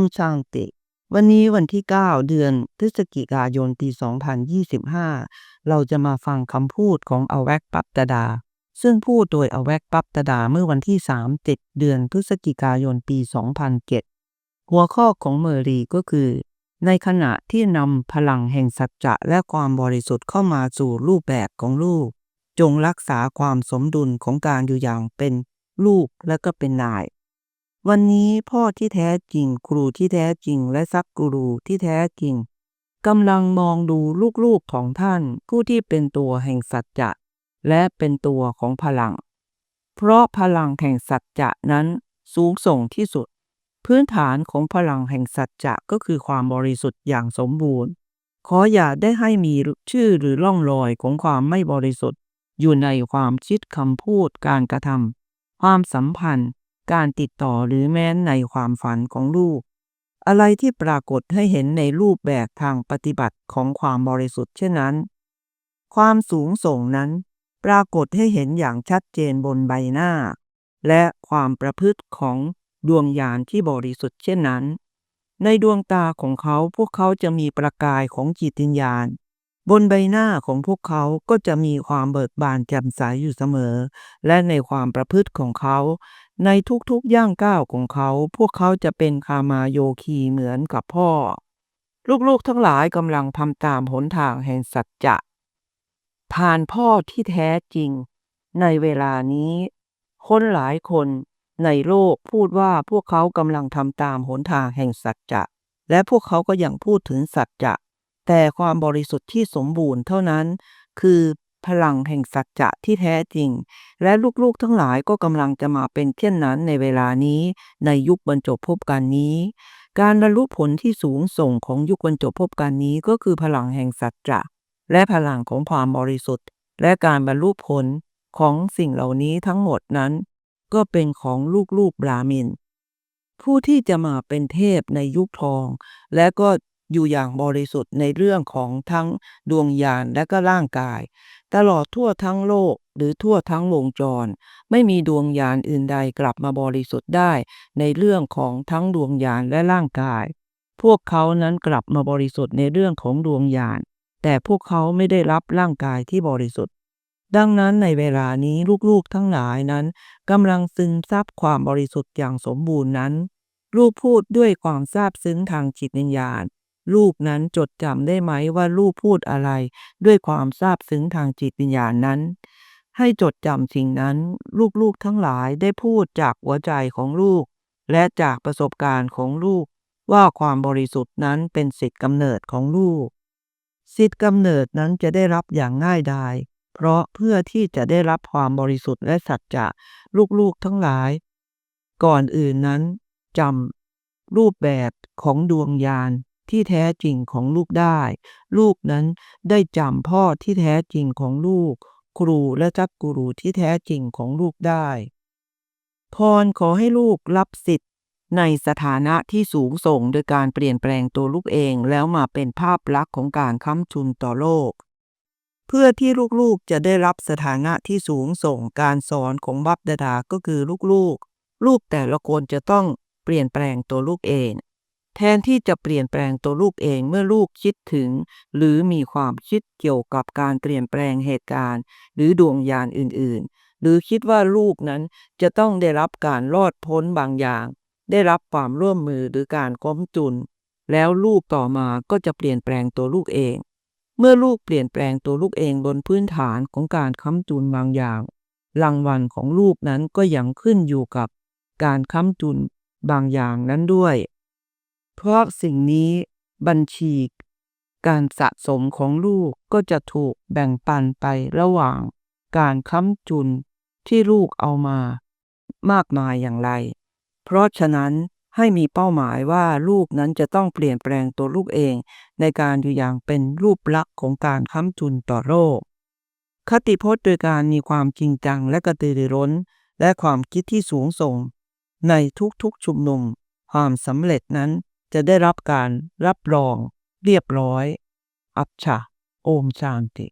มชางติ วันนี้วันที่ 9 เดือนพฤศจิกายนปี 2025 เราจะมาฟังคำพูดของอแวกปัปตดา ซึ่งพูดโดยอแวกปัปตดาเมื่อวันที่3 7เดือนพฤศจิกายนปี 2007 หัวข้อของเมอรีก็คือ ในขณะที่นำพลังแห่งสัจจะและความบริสุทธิ์เข้ามาสู่รูปแบบของลูก จงรักษาความสมดุลของการอยู่อย่างเป็นลูกและก็เป็นนาย วันนี้พ่อที่แท้จริง ครูที่แท้จริง และซักกูรูที่แท้จริงกำลังมองดูลูกๆของท่าน ผู้ที่เป็นตัวแห่งสัจจะและเป็นตัวของพลัง เพราะพลังแห่งสัจจะนั้นสูงส่งที่สุด พื้นฐานของพลังแห่งสัจจะก็คือความบริสุทธิ์อย่างสมบูรณ์ ขออย่าได้ให้มีชื่อหรือล่องรอยของความไม่บริสุทธิ์ อยู่ในความคิดคำพูดการกระทำความสัมพันธ์ การติดต่อหรือแม้นในความฝันของลูก อะไรที่ปรากฏให้เห็นในรูปแบบทางปฏิบัติของความบริสุทธิ์เช่นนั้น ความสูงส่งนั้น ปรากฏให้เห็นอย่างชัดเจนบนใบหน้า และความประพฤติของดวงญาณที่บริสุทธิ์เช่นนั้น ในดวงตาของเขาพวกเขาจะมีประกายของจิตวิญญาณบนใบหน้าของพวกเขาก็จะมีความเบิกบานแจ่มใสอยู่เสมอ และในความประพฤติของเขา ในทุกๆย่างก้าวของเขา พวกเขาจะเป็นคามาโยคีเหมือนกับพ่อ ลูกๆทั้งหลายกำลังทำตามหนทางแห่งสัจจะ ผ่านพ่อที่แท้จริง ในเวลานี้ คนหลายคนในโลกพูดว่าพวกเขากำลังทำตามหนทางแห่งสัจจะ และพวกเขาก็ยังพูดถึงสัจจะ แต่ความบริสุทธิ์ที่สมบูรณ์เท่านั้น คือ พลังแห่งสัจจะที่แท้จริง และลูกๆทั้งหลายก็กำลังจะมาเป็นเช่นนั้นในเวลานี้ในยุคบรรจบพบกันนี้ การบรรลุผลที่สูงส่งของยุคบรรจบพบกันนี้ก็คือพลังแห่งสัจจะและพลังของความบริสุทธิ์ และการบรรลุผลของสิ่งเหล่านี้ทั้งหมดนั้น ก็เป็นของลูกๆบราหมิน ผู้ที่จะมาเป็นเทพในยุคทอง และก็อยู่อย่างบริสุทธิ์ในเรื่องของทั้งดวงญาณและก็ร่างกาย ตลอดทั่วทั้งโลกหรือทั่วทั้งวงจร ไม่มีดวงญาณอื่นใดกลับมาบริสุทธิ์ได้ ในเรื่องของทั้งดวงญาณและร่างกาย พวกเขานั้นกลับมาบริสุทธิ์ในเรื่องของดวงญาณแต่พวกเขาไม่ได้รับร่างกายที่บริสุทธิ์ ดังนั้นในเวลานี้ลูกๆทั้งหลายนั้นกำลังซึมซับความบริสุทธิ์อย่างสมบูรณ์นั้น ลูกพูดด้วยความซาบซึ้งทางจิตวิญญาณ ลูกนั้นจดจำได้ไหมว่าลูกพูดอะไร ด้วยความซาบซึ้งทางจิตวิญญาณนั้น ให้จดจำสิ่งนั้น ลูกๆทั้งหลายได้พูดจากหัวใจของลูก และจากประสบการณ์ของลูก ว่าความบริสุทธิ์นั้นเป็นสิทธิกำเนิดของลูก สิทธิกำเนิดนั้นจะได้รับอย่างง่ายดายเพราะเพื่อที่จะได้รับความบริสุทธิ์และสัจจะลูกๆทั้งหลาย ก่อนอื่นนั้นจำรูปแบบของดวงญาณ ที่แท้จริงของลูกได้ ลูกนั้นได้จำพ่อที่แท้จริงของลูก ครูและจักกูรูที่แท้จริงของลูกได้ พรขอให้ลูกรับสิทธิ์ในสถานะที่สูงส่งโดยการเปลี่ยนแปลงตัวลูกเองแล้วมาเป็นภาพลักษณ์ของการค้ำจุนต่อโลก เพื่อที่ลูกๆจะได้รับสถานะที่สูงส่งการสอนของบัพดาดาก็คือลูกๆ ลูกแต่ละคนจะต้องเปลี่ยนแปลงตัวลูกเอง แทนที่จะเปลี่ยนแปลงตัวลูกเองเมื่อลูกคิดถึง หรือมีความคิดเกี่ยวกับการเปลี่ยนแปลงเหตุการณ์ หรือดวงญาณอื่นๆ หรือคิดว่าลูกนั้นจะต้องได้รับการรอดพ้นบางอย่าง ได้รับความร่วมมือหรือการก้มจุน แล้วลูกต่อมาก็จะเปลี่ยนแปลงตัวลูกเอง เมื่อลูกเปลี่ยนแปลงตัวลูกเองบนพื้นฐานของการค้ำจุนบางอย่างรางวัลของลูกนั้นก็ยังขึ้นอยู่กับการค้ำจุนบางอย่างนั้นด้วย เพราะสิ่งนี้บัญชีการสะสมของลูกก็จะถูกแบ่งปันไประหว่างการค้ำจุนที่ลูกเอามามากมายอย่างไร เพราะฉะนั้นให้มีเป้าหมายว่าลูกนั้นจะต้องเปลี่ยนแปลงตัวลูกเอง ในการอยู่อย่างเป็นรูปลักษณ์ของการค้ำจุนต่อโลกคติพจน์โดยการมีความจริงจังและกระตือรือร้น และความคิดที่สูงส่ง ในทุกๆชุมนุม ความสำเร็จนั้น จะได้รับการรับรองเรียบร้อย อัพฉาโอมชานติ